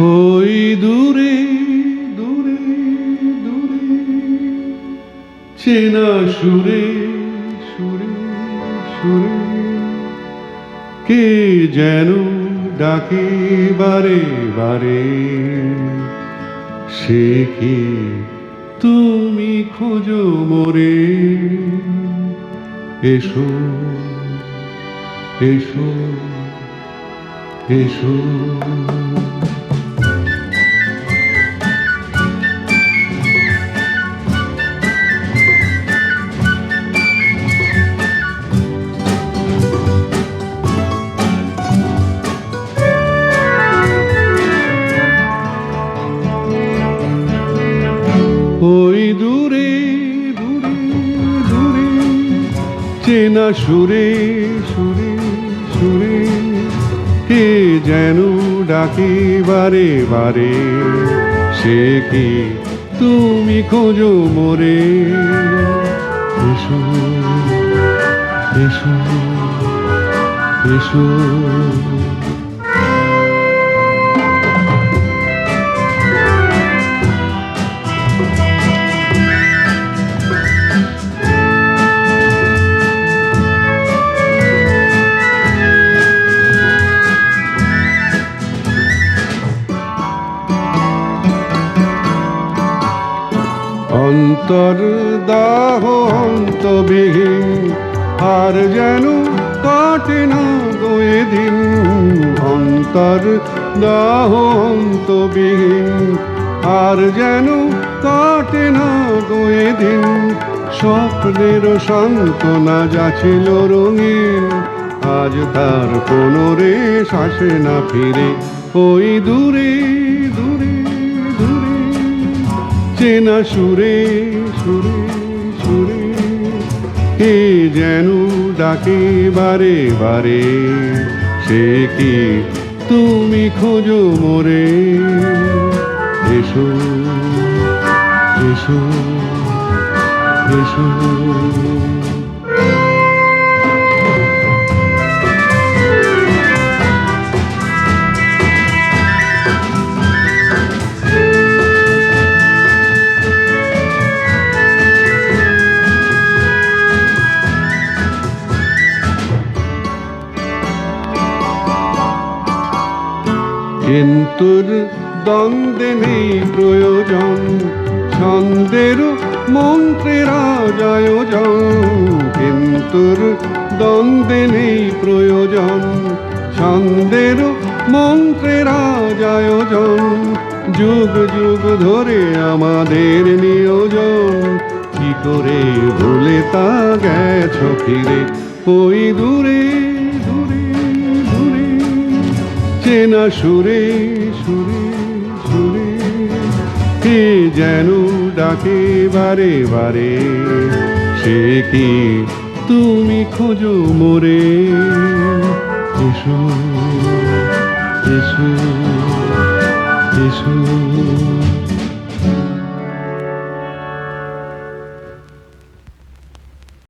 ওই দূরে দূরে দূরে, চেনা সুরে সুরে সুরে, কে যেন ডাকে বারে বারে, সে কি তুমি খোঁজো মোরে? এসো এসো এসো। ওই দূরে দূরে দূরে, চেনা সুরে সুরে সুরে, কে যেন ডাকে বারে বারে? সে কি তুমি খোঁজো মোরে? এসো এসো এসো। অন্তর দাহ অন্তবিহীন আর যেন কাটে না গোয়ে দিন অন্তর দাহ অন্তবিহীন আর যেন কাটে না গোয়ে দিন স্বপ্নের সান্ত্বনা যাছিল রঙিন, আজ তার কোনো রেশ আসে না ফিরে। ওই দূরে চেনা সুরে সুরে সুরে। কে যেন ডাকে বারে বারে, সে কি তুমি খোঁজো মোরে? এসো এসো এসো। কিন্তুর দ্বন্দ্বে নেই প্রয়োজন। ছন্দের মন্ত্রের আয়োজন। কিন্তুর দ্বন্দ্বে নেই প্রয়োজন। ছন্দের মন্ত্রের আয়োজন। যুগ যুগ ধরে আমাদের নিয়োজন। কি করে ভুলে তা গেছ ফিরে? ওই দূরে চেনা সুরে সুরে সুরে। কে যেন ডাকে বারে বারে, সে কি তুমি খোঁজো মোরে? এসো এসো এসো।